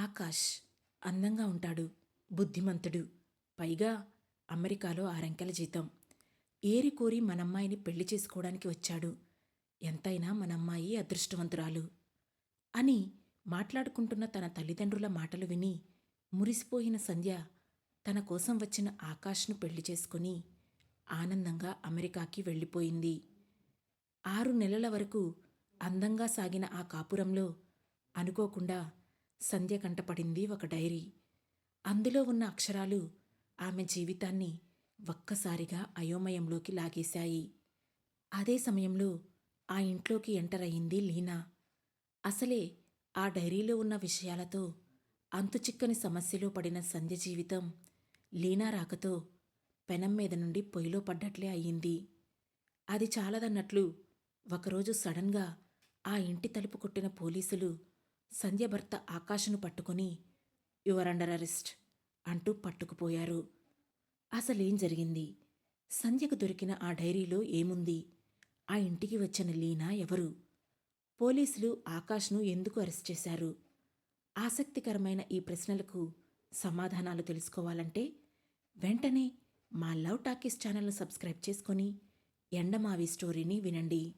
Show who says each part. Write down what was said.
Speaker 1: ఆకాష్ అందంగా ఉంటాడు బుద్ధిమంతుడు. పైగా అమెరికాలో ఆరంకెల జీతం. ఏరి కోరి మనమ్మాయిని పెళ్ళి చేసుకోవడానికి వచ్చాడు. ఎంతైనా మనమ్మాయి అదృష్టవంతురాలు. అని మాట్లాడుకుంటున్న తన తల్లిదండ్రుల మాటలు విని మురిసిపోయిన సంధ్య తన కోసం వచ్చిన ఆకాష్ను పెళ్ళి చేసుకుని ఆనందంగా అమెరికాకి వెళ్ళిపోయింది. ఆరు నెలల వరకు అందంగా సాగిన ఆ కాపురంలో అనుకోకుండా సంధ్య కంటపడింది ఒక డైరీ. అందులో ఉన్న అక్షరాలు ఆమె జీవితాన్ని ఒక్కసారిగా అయోమయంలోకి లాగేశాయి. అదే సమయంలో ఆ ఇంట్లోకి ఎంటర్ అయింది లీనా. అసలే ఆ డైరీలో ఉన్న విషయాలతో అంతుచిక్కని సమస్యలో పడిన సంధ్య జీవితం లీనా రాకతో పెనం మీద నుండి పొయ్యిలో పడ్డట్లే అయ్యింది. అది చాలదన్నట్లు ఒకరోజు సడన్గా ఆ ఇంటి తలుపు కొట్టిన పోలీసులు సంధ్య భర్త ఆకాశను పట్టుకొని యువర్ అండర్ అరెస్ట్ అంటూ పట్టుకుపోయారు. అసలేం జరిగింది? సంధ్యకు దొరికిన ఆ డైరీలో ఏముంది? ఆ ఇంటికి వచ్చిన లీనా ఎవరు? పోలీసులు ఆకాష్ను ఎందుకు అరెస్ట్ చేశారు? ఆసక్తికరమైన ఈ ప్రశ్నలకు సమాధానాలు తెలుసుకోవాలంటే వెంటనే మా లవ్ టాకీస్ ఛానల్ను సబ్స్క్రైబ్ చేసుకొని ఎండమావి స్టోరీని వినండి.